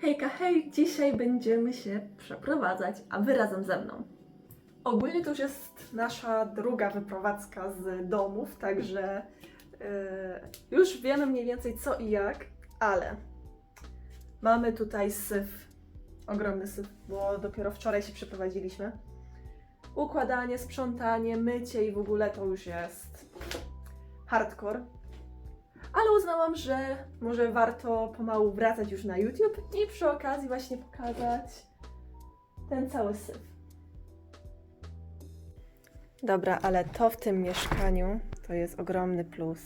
Hejka, hej! Dzisiaj będziemy się przeprowadzać, a wy razem ze mną. Ogólnie to już jest nasza druga wyprowadzka z domów, także yy, już wiemy mniej więcej co i jak, ale mamy tutaj syf, ogromny syf, bo dopiero wczoraj się przeprowadziliśmy. Układanie, sprzątanie, mycie i w ogóle to już jest hardcore. Ale uznałam, że może warto pomału wracać już na YouTube i przy okazji właśnie pokazać ten cały syf. Dobra, ale to w tym mieszkaniu to jest ogromny plus.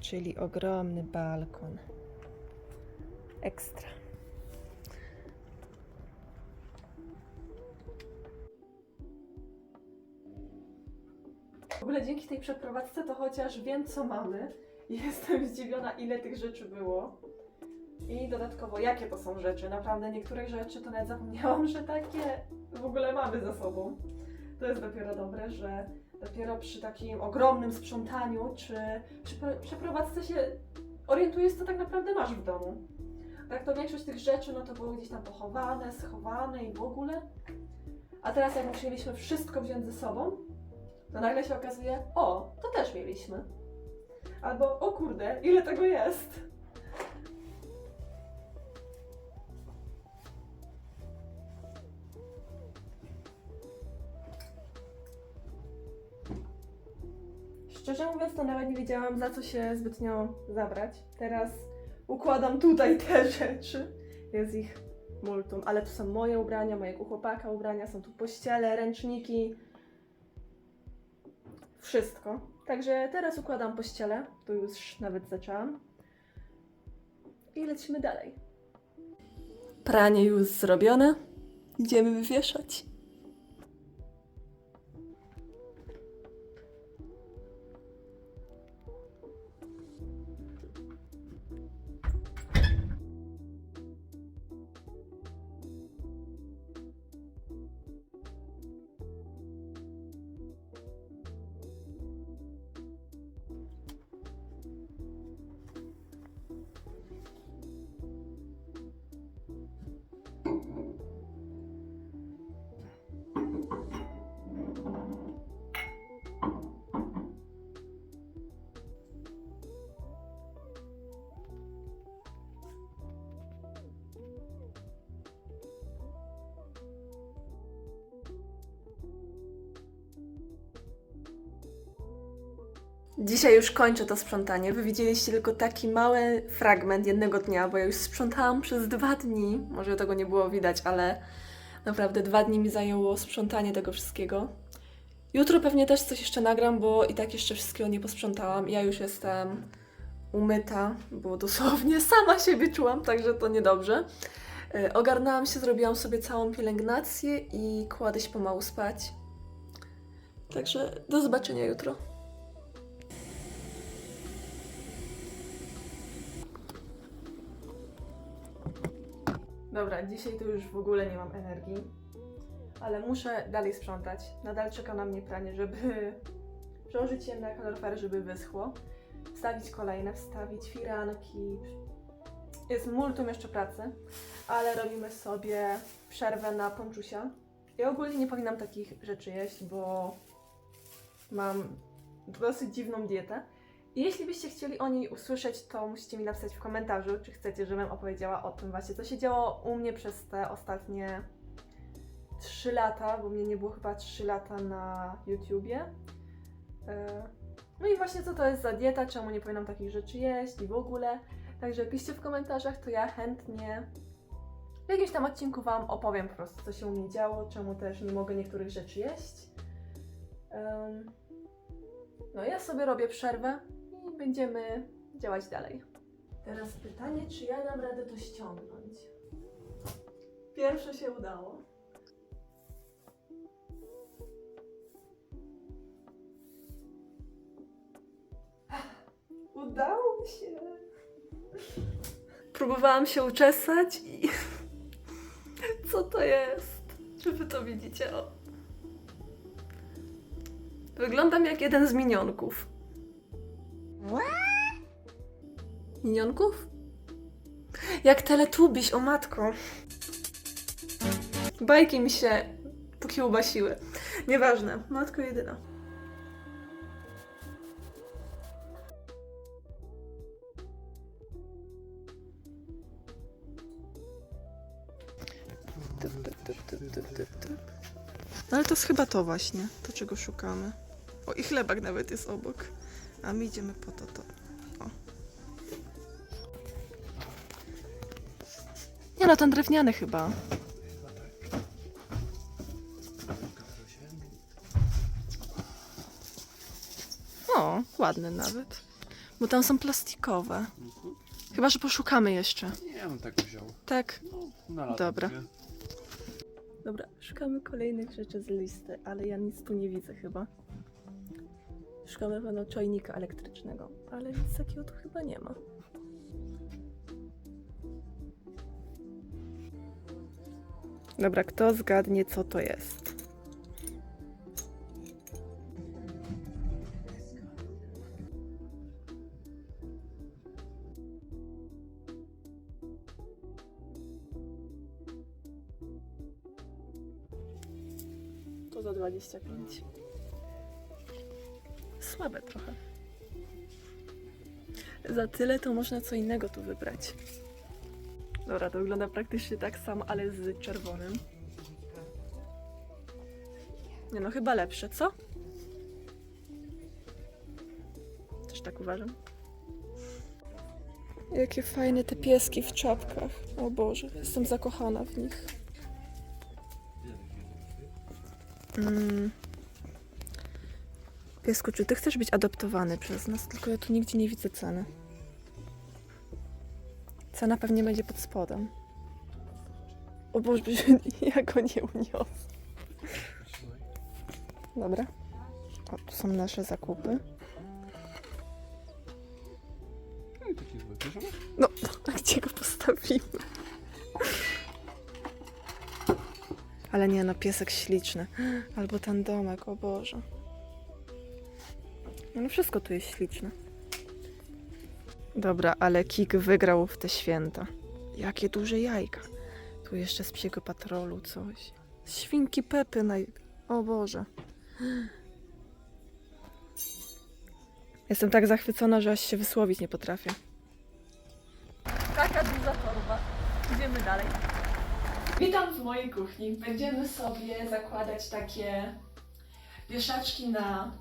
Czyli ogromny balkon. Ekstra. Ogóle dzięki tej przeprowadzce to chociaż wiem, co mamy. Jestem zdziwiona, ile tych rzeczy było. I dodatkowo, jakie to są rzeczy. Naprawdę niektórych rzeczy to nawet zapomniałam, że takie w ogóle mamy ze sobą. To jest dopiero dobre, że dopiero przy takim ogromnym sprzątaniu, czy przy przeprowadzce się orientujesz, co tak naprawdę masz w domu. Tak to większość tych rzeczy, no to było gdzieś tam pochowane, schowane i w ogóle. A teraz jak musieliśmy wszystko wziąć ze sobą, to nagle się okazuje, o, to też mieliśmy. Albo, o kurde, ile tego jest. Szczerze mówiąc, to nawet nie wiedziałam, za co się zbytnio zabrać. Teraz układam tutaj te rzeczy. Jest ich multum, ale tu są moje ubrania, mojego chłopaka ubrania, są tu pościele, ręczniki, wszystko. Także teraz układam pościelę, tu już nawet zaczęłam. I lecimy dalej. Pranie już zrobione. Idziemy wywieszać. Dzisiaj już kończę to sprzątanie. Wy widzieliście tylko taki mały fragment jednego dnia, bo ja już sprzątałam przez dwa dni. Może tego nie było widać, ale naprawdę dwa dni mi zajęło sprzątanie tego wszystkiego. Jutro pewnie też coś jeszcze nagram, bo i tak jeszcze wszystkiego nie posprzątałam. Ja już jestem umyta, bo dosłownie sama siebie czułam, także to niedobrze. E, Ogarnęłam się, zrobiłam sobie całą pielęgnację i kładę się pomału spać. Także do zobaczenia jutro. Dobra, dzisiaj to już w ogóle nie mam energii, ale muszę dalej sprzątać. Nadal czeka na mnie pranie, żeby przełożyć je na kaloryfer, żeby wyschło. Wstawić kolejne, wstawić firanki. Jest multum jeszcze pracy, ale robimy sobie przerwę na ponczusia. Ja ogólnie nie powinnam takich rzeczy jeść, bo mam dosyć dziwną dietę. Jeśli byście chcieli o niej usłyszeć, to musicie mi napisać w komentarzu, czy chcecie, żebym opowiedziała o tym właśnie, co się działo u mnie przez te ostatnie 3 lata, bo mnie nie było chyba 3 lata na YouTubie. E, No i właśnie co to jest za dieta, czemu nie powinnam takich rzeczy jeść i w ogóle. Także piszcie w komentarzach, to ja chętnie w jakimś tam odcinku Wam opowiem po prostu, co się u mnie działo, czemu też nie mogę niektórych rzeczy jeść. No ja sobie robię przerwę będziemy działać dalej. Teraz pytanie, czy ja dam radę to ściągnąć? Pierwsze się udało. Udało się. Próbowałam się uczesać i... Co to jest? Czy wy to widzicie? O. Wyglądam jak jeden z minionków. Minionków? Jak teletubiś, o matko. Bajki mi się pokiełbasiły. Nieważne, matko jedyna. No ale to jest chyba to właśnie, to czego szukamy. O, i chlebak nawet jest obok. A my idziemy po to, to. No, ten drewniany chyba. O, ładny nawet. Bo tam są plastikowe. Chyba, że poszukamy jeszcze. Nie, on tak wziął. Tak. No, na lato Dobra. sobie. Dobra, szukamy kolejnych rzeczy z listy, ale ja nic tu nie widzę chyba. Szukamy pewno czajnika elektrycznego, ale nic takiego tu chyba nie ma. Dobra, kto zgadnie, co to jest? To za 25. Słabe trochę. Za tyle to można co innego tu wybrać. Dobra, to wygląda praktycznie tak samo, ale z czerwonym. Nie no, chyba lepsze, co? Też tak uważam. Jakie fajne te pieski w czapkach. O Boże, jestem zakochana w nich. Mm. Piesku, czy ty chcesz być adoptowany przez nas? Tylko ja tu nigdzie nie widzę ceny. Cena pewnie będzie pod spodem. O Boże, ja go nie uniosę. Dobra. O, tu są nasze zakupy. No? No, a gdzie go postawimy? Ale nie no, piesek śliczny. Albo ten domek, o Boże. No wszystko tu jest śliczne. Dobra, ale Kik wygrał w te święta. Jakie duże jajka. Tu jeszcze z psiego patrolu coś. Świnki Pepy naj... O Boże. Jestem tak zachwycona, że aż się wysłowić nie potrafię. Taka duża torba. Idziemy dalej. Witam w mojej kuchni. Będziemy sobie zakładać takie wieszaczki na...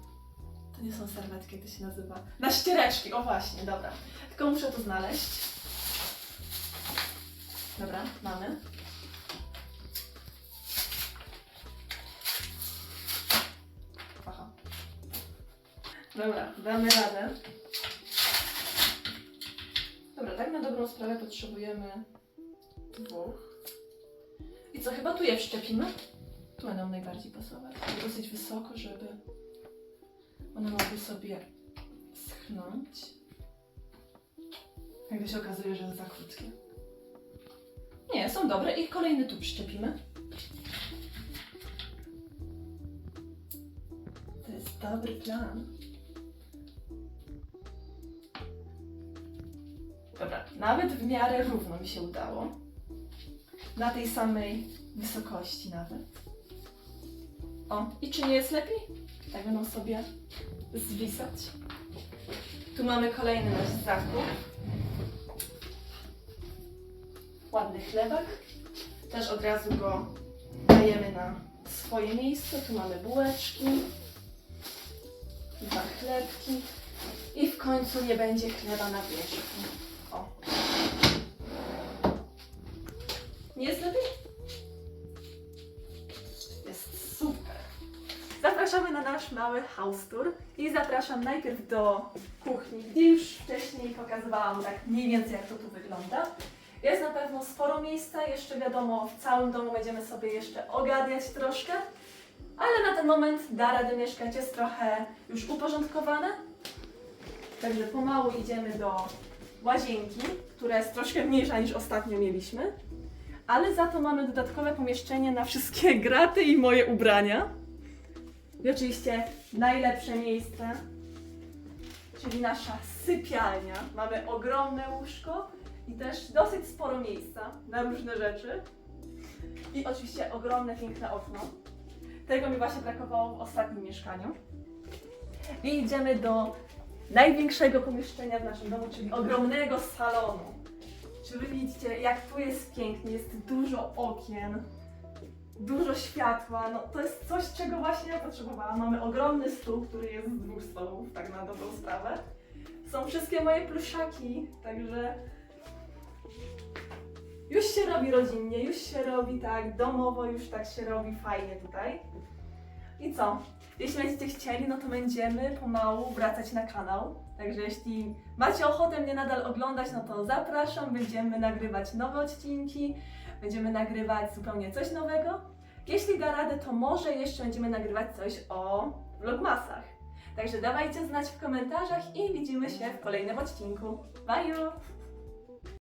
To nie są serwetki, to się nazywa. Na ściereczki, o właśnie, dobra. Tylko muszę to znaleźć. Dobra, mamy. Aha. Dobra, damy radę. Dobra, tak na dobrą sprawę potrzebujemy dwóch. I co, chyba tu je wszczepimy? Tu będą najbardziej pasować. Dosyć wysoko, żeby one mogły sobie schnąć. Jakby się okazuje, że za krótkie. Nie, są dobre i kolejny tu przyczepimy. To jest dobry plan. Dobra, nawet w miarę równo mi się udało. Na tej samej wysokości nawet. O, i czy nie jest lepiej? Tak będą sobie zwisać. Tu mamy kolejny nasz zakup. Ładny chlebak. Też od razu go dajemy na swoje miejsce. Tu mamy bułeczki. Dwa chlebki. I w końcu nie będzie chleba na wierzchu. O. Nie jest lepiej? Zapraszamy na nasz mały house tour i zapraszam najpierw do kuchni, gdzie już wcześniej pokazywałam tak mniej więcej jak to tu wygląda. Jest na pewno sporo miejsca, jeszcze wiadomo w całym domu będziemy sobie jeszcze ogarniać troszkę, ale na ten moment da radę mieszkać, jest trochę już uporządkowane. Także pomału idziemy do łazienki, która jest troszkę mniejsza niż ostatnio mieliśmy. Ale za to mamy dodatkowe pomieszczenie na wszystkie graty i moje ubrania. I oczywiście najlepsze miejsce, czyli nasza sypialnia. Mamy ogromne łóżko i też dosyć sporo miejsca na różne rzeczy. I oczywiście ogromne, piękne okno. Tego mi właśnie brakowało w ostatnim mieszkaniu. I idziemy do największego pomieszczenia w naszym domu, czyli ogromnego salonu. Czy wy widzicie, jak tu jest pięknie, jest dużo okien, dużo światła, no to jest coś, czego właśnie ja potrzebowałam. Mamy ogromny stół, który jest z dwóch stołów, tak na dobrą sprawę. Są wszystkie moje pluszaki, także już się robi rodzinnie, już się robi tak domowo, już tak się robi fajnie tutaj. I co? Jeśli będziecie chcieli, no to będziemy pomału wracać na kanał. Także jeśli macie ochotę mnie nadal oglądać, no to zapraszam. Będziemy nagrywać nowe odcinki, będziemy nagrywać zupełnie coś nowego. Jeśli da radę, to może jeszcze będziemy nagrywać coś o vlogmasach. Także dawajcie znać w komentarzach i widzimy się w kolejnym odcinku. Bye!